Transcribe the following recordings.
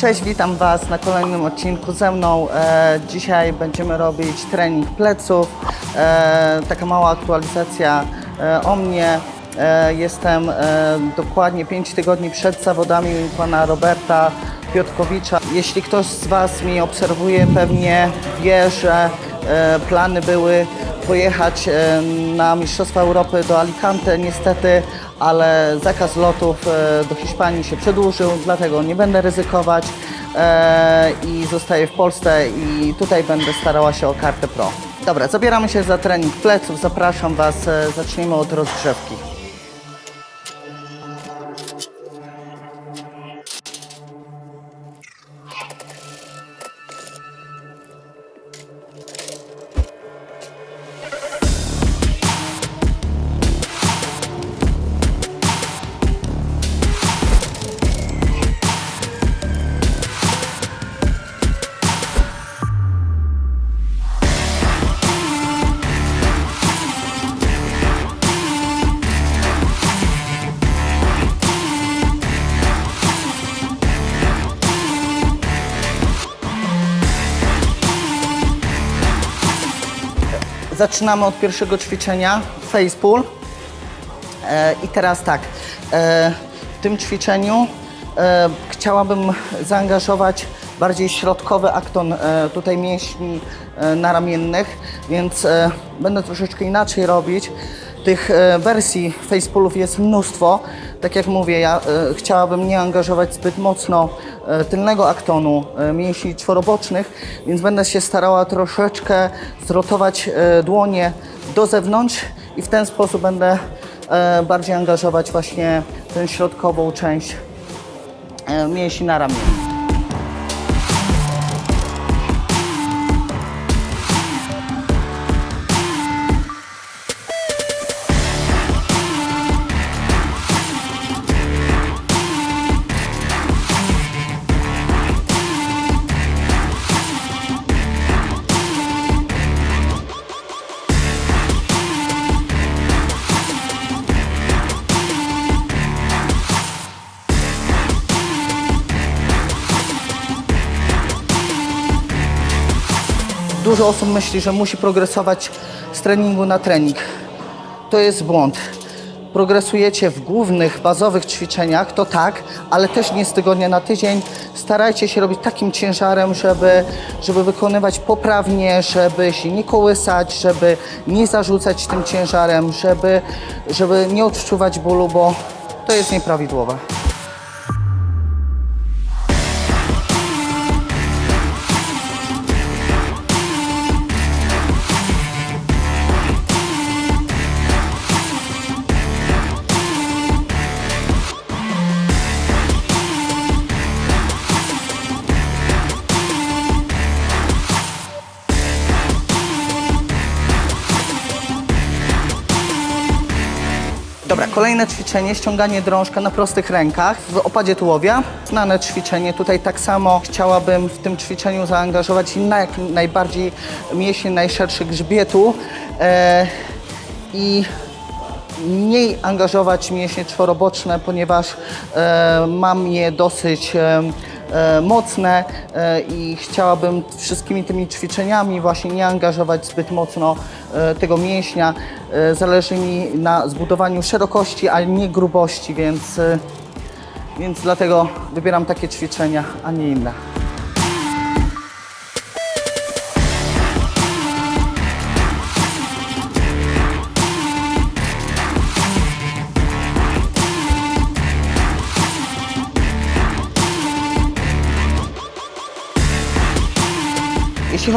Cześć, witam Was na kolejnym odcinku ze mną. E, dzisiaj będziemy robić trening pleców. E, taka mała aktualizacja e, o mnie. E, jestem e, dokładnie 5 tygodni przed zawodami pana Roberta Piotkowicza. Jeśli ktoś z Was mnie obserwuje, pewnie wie, że e, plany były pojechać e, na Mistrzostwa Europy do Alicante. Niestety ale zakaz lotów e, do Hiszpanii się przedłużył, dlatego nie będę ryzykować e, i zostaję w Polsce i tutaj będę starała się o kartę pro. Dobra, zabieramy się za trening pleców, zapraszam Was, e, zacznijmy od rozgrzewki. Zaczynamy od pierwszego ćwiczenia, face pull. E, I teraz tak, e, w tym ćwiczeniu e, chciałabym zaangażować bardziej środkowy akton tutaj mięśni naramiennych, więc będę troszeczkę inaczej robić. Tych e, wersji facepullów jest mnóstwo. Tak jak mówię, ja e, chciałabym nie angażować zbyt mocno e, tylnego aktonu mięśni czworobocznych, więc będę się starała troszeczkę zrotować dłonie do zewnątrz i w ten sposób będę bardziej angażować właśnie tę środkową część mięśni na ramieniu. Dużo osób myśli, że musi progresować z treningu na trening. To jest błąd. Progresujecie w głównych, bazowych ćwiczeniach, to tak, ale też nie z tygodnia na tydzień. Starajcie się robić takim ciężarem, żeby, żeby wykonywać poprawnie, żeby się nie kołysać, żeby nie zarzucać tym ciężarem, żeby, żeby nie odczuwać bólu, bo to jest nieprawidłowe. Dobra, kolejne ćwiczenie, ściąganie drążka na prostych rękach w opadzie tułowia. Znane ćwiczenie, tutaj tak samo chciałabym w tym ćwiczeniu zaangażować na jak najbardziej mięśnie najszerszych grzbietu e, i mniej angażować mięśnie czworoboczne, ponieważ e, mam je dosyć e, mocne e, i chciałabym wszystkimi tymi ćwiczeniami właśnie nie angażować zbyt mocno e, tego mięśnia. E, zależy mi na zbudowaniu szerokości, ale nie grubości, więc, e, więc dlatego wybieram takie ćwiczenia, a nie inne.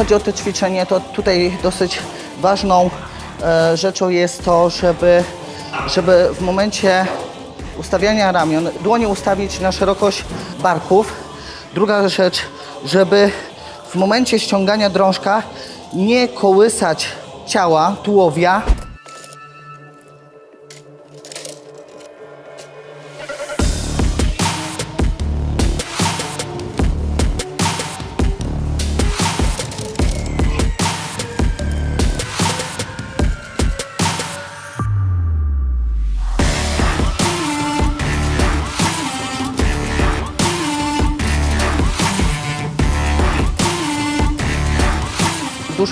Chodzi o to ćwiczenie, to tutaj dosyć ważną e, rzeczą jest to, żeby, żeby w momencie ustawiania ramion dłonie ustawić na szerokość barków. Druga rzecz, żeby w momencie ściągania drążka nie kołysać ciała, tułowia,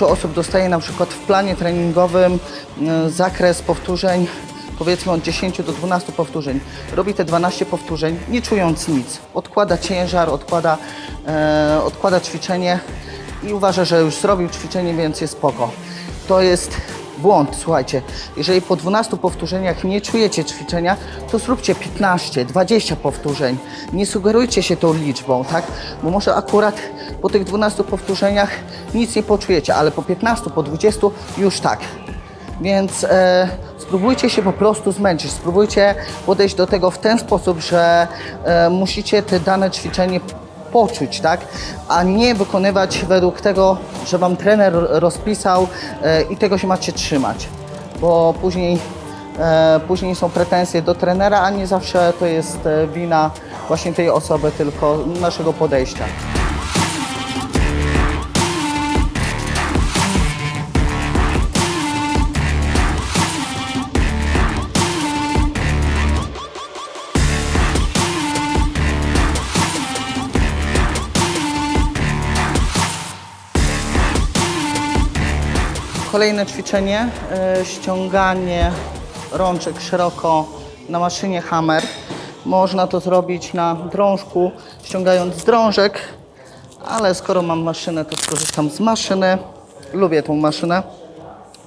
dużo osób dostaje na przykład w planie treningowym e, zakres powtórzeń powiedzmy od 10 do 12 powtórzeń. Robi te 12 powtórzeń, nie czując nic. Odkłada ciężar, odkłada, e, odkłada ćwiczenie i uważa, że już zrobił ćwiczenie, więc jest spoko. To jest błąd, słuchajcie. Jeżeli po 12 powtórzeniach nie czujecie ćwiczenia, to zróbcie 15, 20 powtórzeń. Nie sugerujcie się tą liczbą, tak? Bo może akurat po tych 12 powtórzeniach nic nie poczujecie, ale po 15, po 20 już tak. Więc e, spróbujcie się po prostu zmęczyć. Spróbujcie podejść do tego w ten sposób, że e, musicie te dane ćwiczenie poczuć, tak? A nie wykonywać według tego, że wam trener rozpisał e, i tego się macie trzymać. Bo później, e, później są pretensje do trenera, a nie zawsze to jest e, wina właśnie tej osoby, tylko naszego podejścia. Kolejne ćwiczenie, e, ściąganie rączek szeroko na maszynie Hammer. Można to zrobić na drążku, ściągając drążek, ale skoro mam maszynę, to skorzystam z maszyny. Lubię tą maszynę.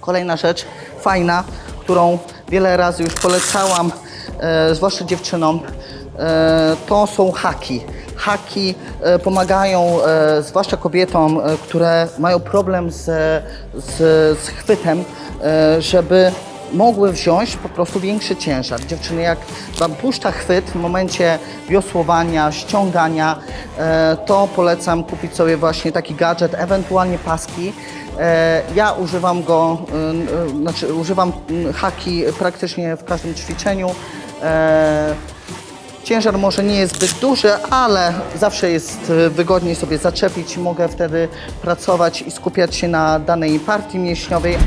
Kolejna rzecz, fajna, którą wiele razy już polecałam, e, zwłaszcza dziewczynom, e, to są haki. Haki e, pomagają, e, zwłaszcza kobietom, e, które mają problem z, z, z chwytem, żeby mogły wziąć po prostu większy ciężar. Dziewczyny, jak Wam puszcza chwyt w momencie wiosłowania, ściągania, to polecam kupić sobie właśnie taki gadżet, ewentualnie paski. Ja używam go, znaczy używam haki praktycznie w każdym ćwiczeniu. E, Ciężar może nie jest zbyt duży, ale zawsze jest y, wygodniej sobie zaczepić. Mogę wtedy pracować i skupiać się na danej partii mięśniowej.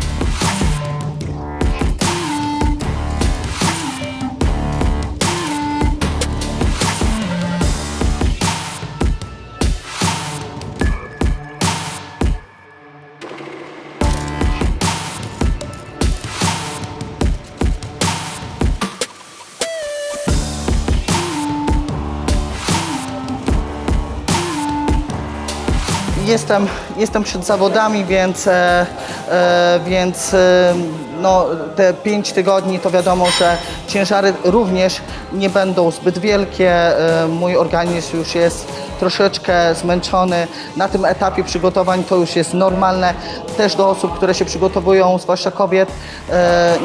Jestem, jestem przed zawodami, więc, e, e, więc e, no, te 5 tygodni to wiadomo, że ciężary również nie będą zbyt wielkie. Mój organizm już jest troszeczkę zmęczony. Na tym etapie przygotowań to już jest normalne. Też do osób, które się przygotowują, zwłaszcza kobiet,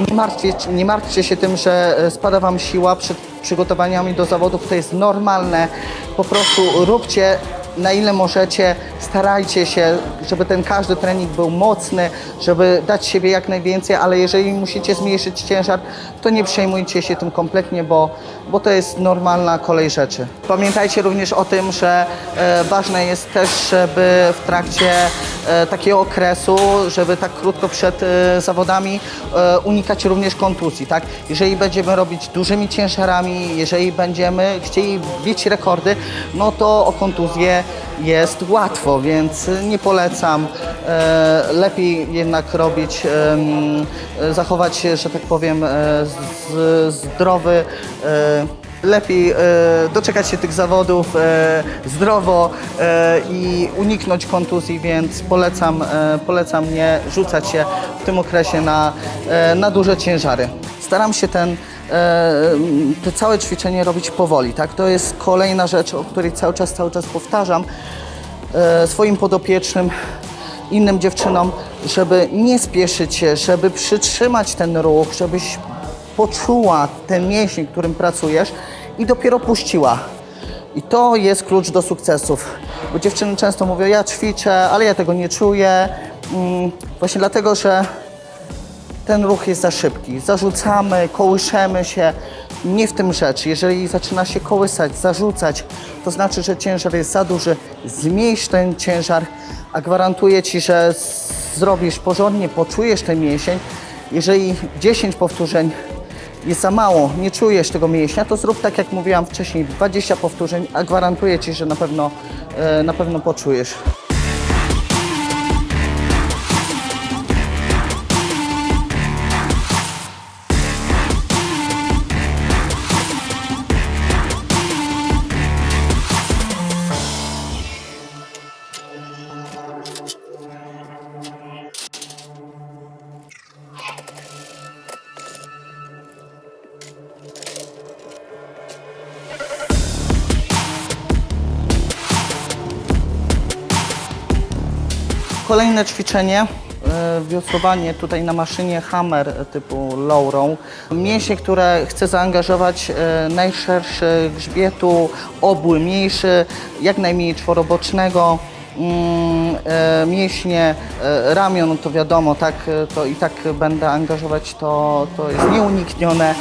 nie martwcie, nie martwcie się tym, że spada Wam siła przed przygotowaniami do zawodów. To jest normalne. Po prostu róbcie na ile możecie, starajcie się, żeby ten każdy trening był mocny, żeby dać siebie jak najwięcej, ale jeżeli musicie zmniejszyć ciężar, to nie przejmujcie się tym kompletnie, bo, bo to jest normalna kolej rzeczy. Pamiętajcie również o tym, że e, ważne jest też, żeby w trakcie e, takiego okresu, żeby tak krótko przed e, zawodami unikać również kontuzji, tak? Jeżeli będziemy robić dużymi ciężarami, jeżeli będziemy chcieli bić rekordy, no to o kontuzję jest łatwo, więc nie polecam. E, lepiej jednak robić, e, zachować się, że tak powiem, e, zdrowy. Lepiej doczekać się tych zawodów zdrowo i uniknąć kontuzji, więc polecam, polecam nie rzucać się w tym okresie na, na duże ciężary. Staram się ten, te całe ćwiczenie robić powoli, tak? To jest kolejna rzecz, o której cały czas, cały czas powtarzam swoim podopiecznym, innym dziewczynom, żeby nie spieszyć się, żeby przytrzymać ten ruch, żebyś poczuła ten mięsień, którym pracujesz i dopiero puściła. I to jest klucz do sukcesów. Bo dziewczyny często mówią, ja ćwiczę, ale ja tego nie czuję. Mm, Właśnie dlatego, że ten ruch jest za szybki. Zarzucamy, kołyszemy się. Nie w tym rzecz. Jeżeli zaczyna się kołysać, zarzucać, to znaczy, że ciężar jest za duży. Zmniejsz ten ciężar, a gwarantuję Ci, że zrobisz porządnie, poczujesz ten mięsień. Jeżeli 10 powtórzeń jest za mało, nie czujesz tego mięśnia, to zrób tak jak mówiłam wcześniej, 20 powtórzeń, a gwarantuję Ci, że na pewno, e, na pewno poczujesz. Kolejne ćwiczenie, e, wiosłowanie tutaj na maszynie Hammer typu low row. Mięśnie, które chcę zaangażować e, najszerszy grzbietu, obły mniejszy, jak najmniej czworobocznego. Mm, e, mięśnie ramion, to wiadomo, tak, to i tak będę angażować, to, to jest nieuniknione.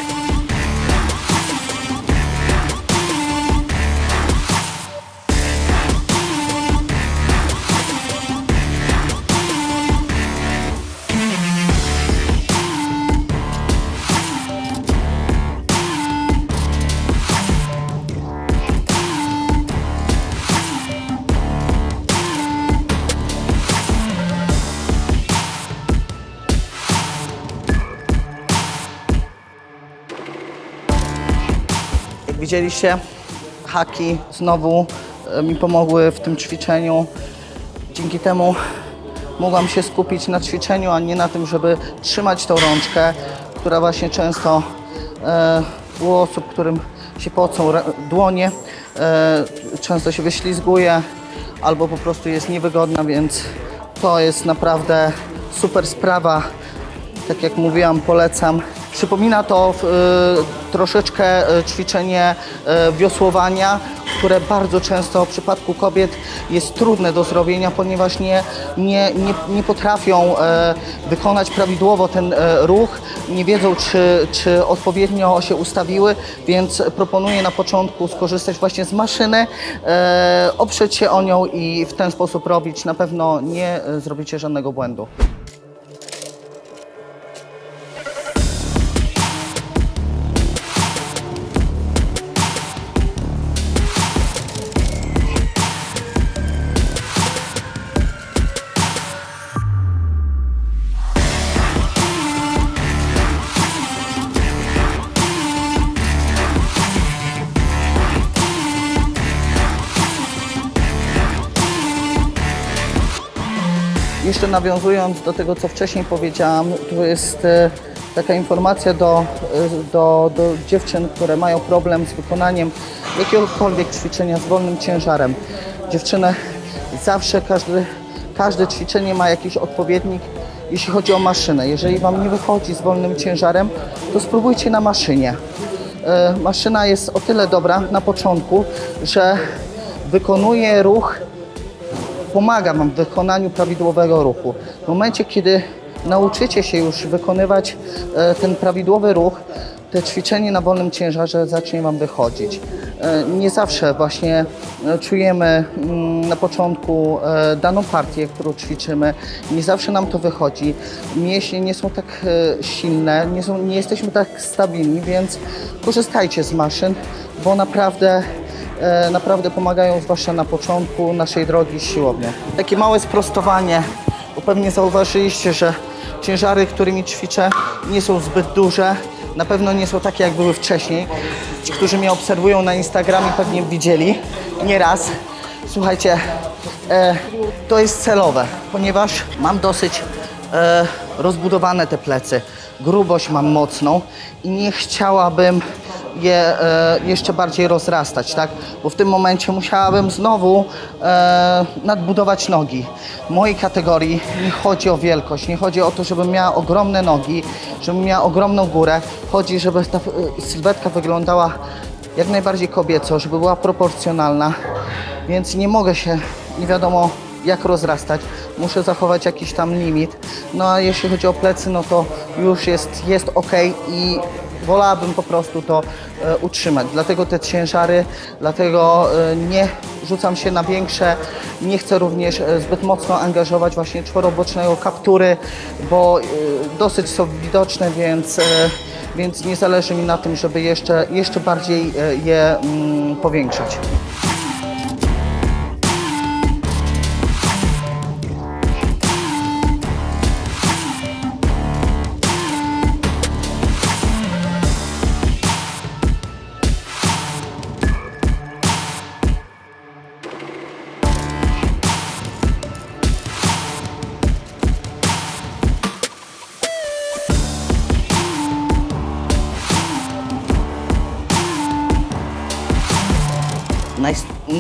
Jak widzieliście, haki znowu e, mi pomogły w tym ćwiczeniu. Dzięki temu mogłam się skupić na ćwiczeniu, a nie na tym, żeby trzymać tą rączkę, która właśnie często e, u osób, którym się pocą dłonie, e, często się wyślizguje albo po prostu jest niewygodna, więc to jest naprawdę super sprawa tak jak mówiłam, polecam. Przypomina to y, troszeczkę y, ćwiczenie y, wiosłowania, które bardzo często w przypadku kobiet jest trudne do zrobienia, ponieważ nie, nie, nie, nie potrafią e, wykonać prawidłowo ten e, ruch, nie wiedzą, czy, czy odpowiednio się ustawiły, więc proponuję na początku skorzystać właśnie z maszyny, e, oprzeć się o nią i w ten sposób robić. Na pewno nie e, zrobicie żadnego błędu. Nawiązując do tego, co wcześniej powiedziałam, tu jest e, taka informacja do, e, do, do dziewczyn, które mają problem z wykonaniem jakiegokolwiek ćwiczenia z wolnym ciężarem. Dziewczyny zawsze, każdy, każde ćwiczenie ma jakiś odpowiednik, jeśli chodzi o maszynę. Jeżeli Wam nie wychodzi z wolnym ciężarem, to spróbujcie na maszynie. E, Maszyna jest o tyle dobra na początku, że wykonuje ruch pomaga Wam w wykonaniu prawidłowego ruchu. W momencie, kiedy nauczycie się już wykonywać e, ten prawidłowy ruch, te ćwiczenie na wolnym ciężarze zacznie Wam wychodzić. E, Nie zawsze właśnie e, czujemy mm, na początku daną partię, którą ćwiczymy. Nie zawsze nam to wychodzi. Mięśnie nie są tak silne, nie, są, nie jesteśmy tak stabilni, więc korzystajcie z maszyn, bo naprawdę naprawdę pomagają, zwłaszcza na początku naszej drogi siłownie. Takie małe sprostowanie, bo pewnie zauważyliście, że ciężary, którymi ćwiczę, nie są zbyt duże. Na pewno nie są takie, jak były wcześniej. Ci, którzy mnie obserwują na Instagramie, pewnie widzieli nieraz. Słuchajcie, e, to jest celowe, ponieważ mam dosyć e, rozbudowane te plecy. Grubość mam mocną i nie chciałabym je e, jeszcze bardziej rozrastać, tak? Bo w tym momencie musiałabym znowu e, nadbudować nogi. W mojej kategorii nie chodzi o wielkość, nie chodzi o to, żebym miała ogromne nogi, żebym miała ogromną górę. Chodzi, żeby ta e, sylwetka wyglądała jak najbardziej kobieco, żeby była proporcjonalna. Więc nie mogę się nie wiadomo jak rozrastać. Muszę zachować jakiś tam limit. No a jeśli chodzi o plecy, no to już jest, jest ok i wolałabym po prostu to e, utrzymać. Dlatego te ciężary, dlatego e, nie rzucam się na większe. Nie chcę również e, zbyt mocno angażować właśnie czworobocznego kaptury, bo e, dosyć są widoczne, więc, e, więc nie zależy mi na tym, żeby jeszcze, jeszcze bardziej e, je mm, powiększyć.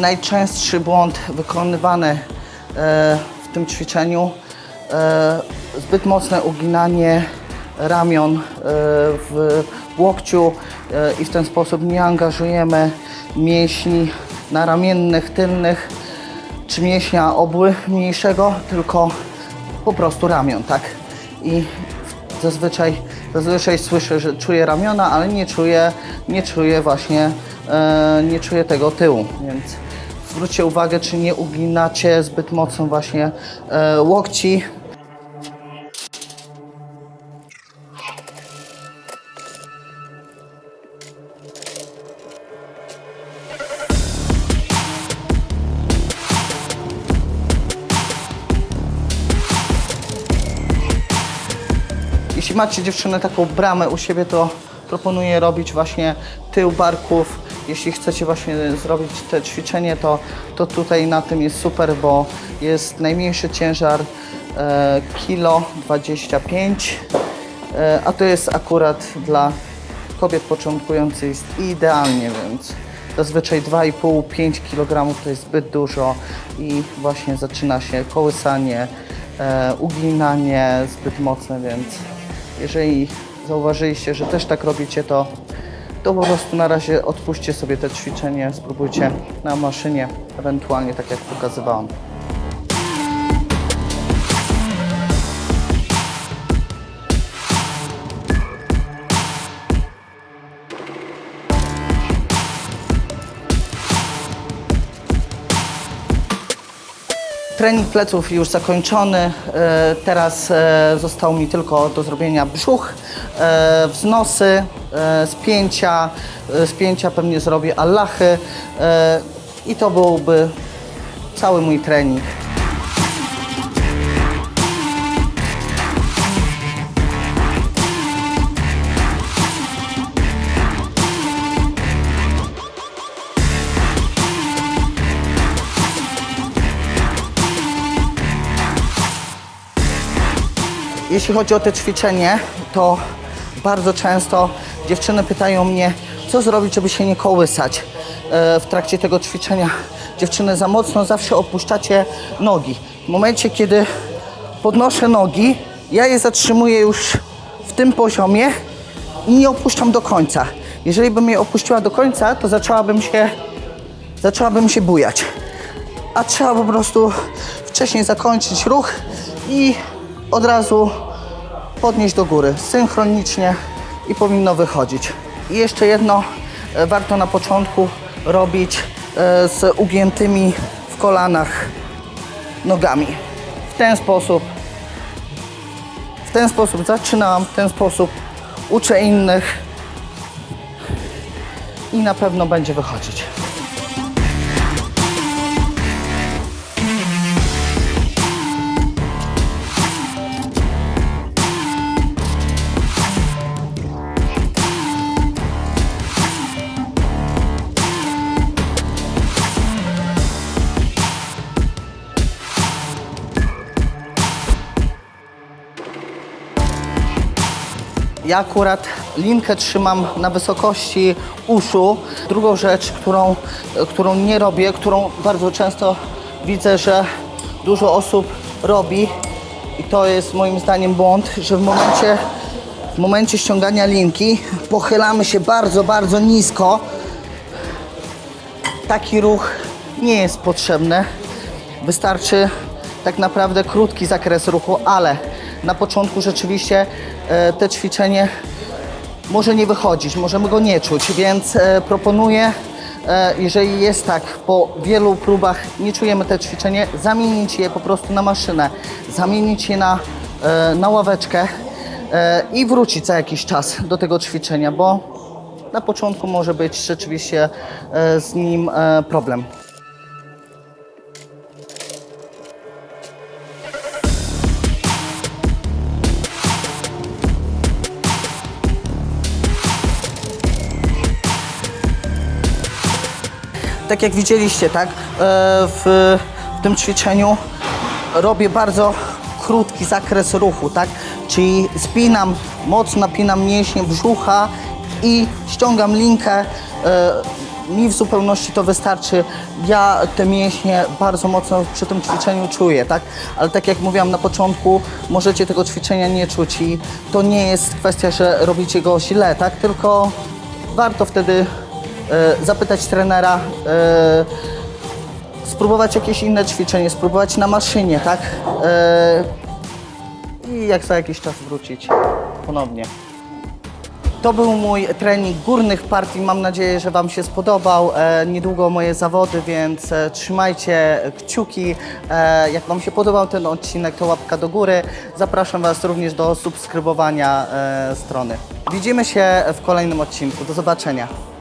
Najczęstszy błąd wykonywany e, w tym ćwiczeniu e, zbyt mocne uginanie ramion e, w łokciu i w ten sposób nie angażujemy mięśni naramiennych, tylnych czy mięśnia obły mniejszego, tylko po prostu ramion, tak? I zazwyczaj, zazwyczaj słyszę, że czuję ramiona, ale nie czuję, nie czuję właśnie, nie czuję tego tyłu, więc zwróćcie uwagę, czy nie uginacie zbyt mocno właśnie e, łokci. Jeśli macie dziewczynę taką bramę u siebie, to proponuję robić właśnie tył barków. Jeśli chcecie właśnie zrobić te ćwiczenie, to, to tutaj na tym jest super, bo jest najmniejszy ciężar e, kilo 25, e, a to jest akurat dla kobiet początkujących jest idealnie, więc zazwyczaj 2,5-5 kg to jest zbyt dużo i właśnie zaczyna się kołysanie, e, uginanie zbyt mocne, więc jeżeli zauważyliście, że też tak robicie, to, to po prostu na razie odpuśćcie sobie te ćwiczenie, spróbujcie na maszynie, ewentualnie tak jak pokazywałam. Trening pleców już zakończony. E, Teraz e, został mi tylko do zrobienia brzuch, e, wznosy, spięcia. E, Spięcia pewnie zrobię Allahy e, i to byłby cały mój trening. Jeśli chodzi o te ćwiczenie, to bardzo często dziewczyny pytają mnie, co zrobić, żeby się nie kołysać e, w trakcie tego ćwiczenia. Dziewczyny za mocno zawsze opuszczacie nogi. W momencie, kiedy podnoszę nogi, ja je zatrzymuję już w tym poziomie i nie opuszczam do końca. Jeżeli bym je opuściła do końca, to zaczęłabym się, zaczęłabym się bujać a trzeba po prostu wcześniej zakończyć ruch i od razu podnieść do góry, synchronicznie i powinno wychodzić. I jeszcze jedno e, warto na początku robić e, z ugiętymi w kolanach nogami. W ten sposób, w ten sposób zaczynam, w ten sposób uczę innych i na pewno będzie wychodzić. Ja akurat linkę trzymam na wysokości uszu. Drugą rzecz, którą, którą nie robię, którą bardzo często widzę, że dużo osób robi i to jest moim zdaniem błąd, że w momencie, w momencie ściągania linki pochylamy się bardzo, bardzo nisko. Taki ruch nie jest potrzebny. Wystarczy tak naprawdę krótki zakres ruchu, ale na początku rzeczywiście e, te ćwiczenie może nie wychodzić, możemy go nie czuć, więc e, proponuję, e, jeżeli jest tak, po wielu próbach nie czujemy te ćwiczenie, zamienić je po prostu na maszynę, zamienić je na, na ławeczkę i wrócić za jakiś czas do tego ćwiczenia, bo na początku może być rzeczywiście z nim problem. Tak jak widzieliście, tak, e, w, w tym ćwiczeniu robię bardzo krótki zakres ruchu, tak, czyli spinam, mocno napinam mięśnie brzucha i ściągam linkę e, mi w zupełności to wystarczy. Ja te mięśnie bardzo mocno przy tym ćwiczeniu czuję, tak? Ale tak jak mówiłam na początku, możecie tego ćwiczenia nie czuć i to nie jest kwestia, że robicie go źle, tak? Tylko warto wtedy zapytać trenera, e, spróbować jakieś inne ćwiczenie, spróbować na maszynie, tak? E, I jak za jakiś czas wrócić ponownie. To był mój trening górnych partii. Mam nadzieję, że Wam się spodobał. E, niedługo moje zawody, więc e, trzymajcie kciuki. E, jak Wam się podobał ten odcinek, to łapka do góry. Zapraszam Was również do subskrybowania e, strony. Widzimy się w kolejnym odcinku. Do zobaczenia.